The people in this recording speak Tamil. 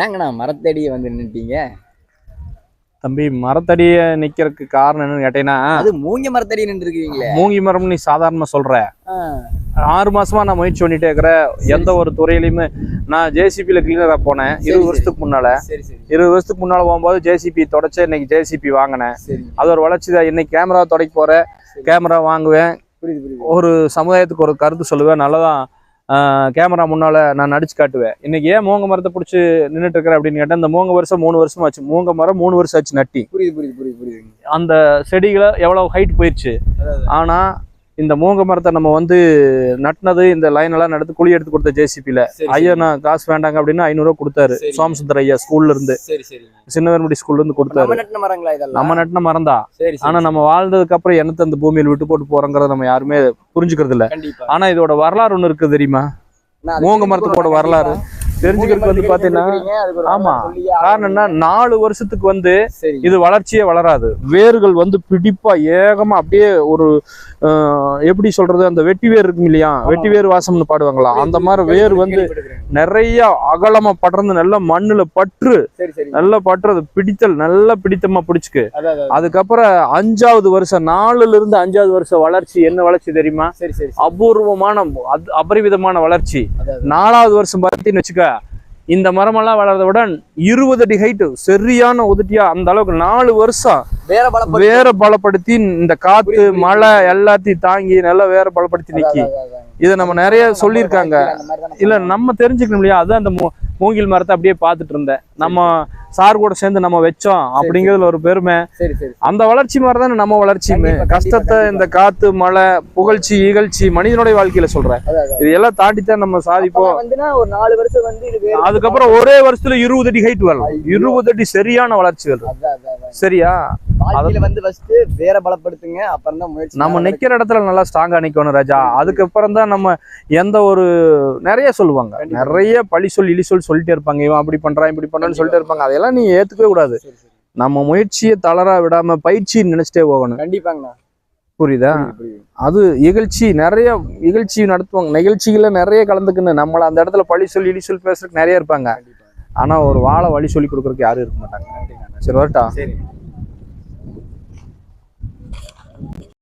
ஏங்கண்ணா மரத்தடியை வந்து நின்னுட்டீங்க? தம்பி மரத்தடிய நிக்கிறதுக்கு காரணம் என்னன்னு கேட்டீங்கன்னா அது மூங்க மரத்தடி நின்று இருக்கீங்களே மூங்கி மரம் நீ சாதாரணமா சொல்ற. ஆறு மாசமா நான் முயற்சி பண்ணிட்டே இருக்கிறேன். எந்த ஒரு துறையிலயுமே நான் ஜேசிபில கிளீனரா போனேன். இருபது வருஷத்துக்கு முன்னால. இருபது வருஷத்துக்கு முன்னால போகும்போது ஜேசிபி தொடச்சு இன்னைக்கு ஜேசிபி வாங்கினேன். அது ஒரு வளர்ச்சி தான். இன்னைக்கு கேமரா தொடக்க போறேன். கேமரா வாங்குவேன். ஒரு சமுதாயத்துக்கு ஒரு கருத்து சொல்லுவேன். நல்லதான் கேமரா முன்னால நான் நடிச்சு காட்டுவேன். இன்னைக்கு ஏன் மூங்க மரத்தை பிடிச்சி நின்றுட்டு இருக்கிறேன் அப்படின்னு கேட்டா இந்த மூங்க வருஷம் மூணு வருஷம் ஆச்சு. மூங்க மரம் மூணு வருஷம் ஆச்சு நட்டி. புரியுது புரியுது புரியுது புரியுது அந்த செடிகளை எவ்வளவு ஹைட் போயிடுச்சு அதாவது. இந்த மூங்க மரத்தை நம்ம வந்து நட்டினது இந்த லைன் எல்லாம் நடத்து குழி எடுத்து கொடுத்த ஜேசிபில சரி, ஐயா நான் காசு வேண்டாங்க அப்படின்னு ஐநூறுரூவா கொடுத்தாரு. சோமசுந்தர் ஐயா ஸ்கூல்ல இருந்து. சின்னவர்முடி ஸ்கூல்ல இருந்து கொடுத்தாரு. நம்ம நட்டின மரம் தான். ஆனா நம்ம வாழ்ந்ததுக்கு அப்புறம் என்னத்தை அந்த பூமியில் விட்டு போட்டு போறோங்கிறத நம்ம யாருமே புரிஞ்சுக்கிறது இல்ல ஆனா இதோட வரலாறு ஒண்ணு இருக்கு தெரியுமா? மூங்க மரத்துக்கோட வரலாறு. தெரிஞ்சுக்கிறதுக்கு வந்து பாத்தீங்கன்னா ஆமா. வரலாறு சொல்லியே காரணம் என்ன ஆகணும். நாலு வருஷத்துக்கு வந்து இது வளர்ச்சியே வளராது. வேர்கள் வந்து பிடிப்பா ஏகமா அப்படியே ஒரு எப்படி சொல்றது அந்த வெட்டி வேர் இருக்கும் இல்லையா? வெட்டி வேர் வாசம்னு பாடுவாங்களா? அந்த மாதிரி வேர் வந்து. நிறைய அகலமா படர்ந்து நல்ல மண்ணுல பற்று. நல்லா பற்றுறது பிடித்தல் நல்லா பிடித்தமா பிடிச்சுக்கு. அதுக்கப்புறம் அஞ்சாவது வருஷம் நாலுல இருந்து அஞ்சாவது வருஷம் வளர்ச்சி என்ன வளர்ச்சி தெரியுமா. அபூர்வமான அபரிவிதமான வளர்ச்சி. நாலாவது வருஷம் பார்த்தீங்கன்னு வச்சுக்க இந்த மரமெல்லாம் வளர்றத விட இருபது அடி ஹைட்டு சரியான உதட்டியா அந்த அளவுக்கு நாலு வருஷம் வேற வேற பலப்படுத்தி இந்த காத்து. மழை எல்லாத்தையும் தாங்கி நல்லா வேற பலப்படுத்தி நிக்கி. இதை நம்ம நிறைய சொல்லியிருக்காங்க இல்ல. நம்ம தெரிஞ்சுக்கணும் இல்லையா அதான் அந்த மூங்கில் மரத்தை அப்படியே பார்த்துட்டு இருந்தேன். நம்ம சார் கூட சேர்ந்து நம்ம வச்சோம் அப்படிங்கிறதுல ஒரு பெருமை. அந்த வளர்ச்சி மாதிரி தானே நம்ம வளர்ச்சியுமே கஷ்டத்தை. இந்த காத்து மழை புகழ்ச்சி இகழ்ச்சி மனிதனுடைய வாழ்க்கையில சொல்றேன். இது எல்லாம் தாண்டி தான் நம்ம சாதிப்போம் ஒரு நாலு வருஷம் வந்து இது வேற அதுக்கப்புறம் ஒரே வருஷத்துல இருபது அடி ஹைட் வரலாம். இருபது அடி சரியான வளர்ச்சி அதான். சரியா? வாழ்க்கையில வந்து ஃபர்ஸ்ட் வேற பலப்படுத்துங்க அப்புறம் தான் முயற்சி நம்ம நிக்கிற இடத்துல நல்லா ஸ்ட்ராங்கா நிக்கணும் ராஜா. அதுக்கப்புறம் தான் நம்ம எந்த ஒரு நிறைய சொல்லுவாங்க. நிறைய பழி சொல் இழி சொல் சொல்லிட்டே இருப்பாங்க. இவன் அப்படி பண்றான் இப்படி பண்றான்னு சொல்லிட்டே இருப்பாங்க. அதெல்லாம் நீ ஏத்துக்கவே கூடாது. நம்ம முயற்சியை தளரா விடாம பயிற்சி நினைச்சிட்டே போகணும். கண்டிப்பாங்கண்ணா. புரியுதா. அது இகழ்ச்சி நிறைய இகழ்ச்சி நடத்துவாங்க. நிகழ்ச்சிகள நிறைய கலந்துக்குன்னு நம்மள அந்த இடத்துல பழி சொல் இழி சொல் பேசுறதுக்கு நிறைய இருப்பாங்க. ஆனா ஒரு வாழை வழி சொல்லி கொடுக்கறதுக்கு யாரும் இருக்க மாட்டாங்க. சரி வரட்டா? சரி.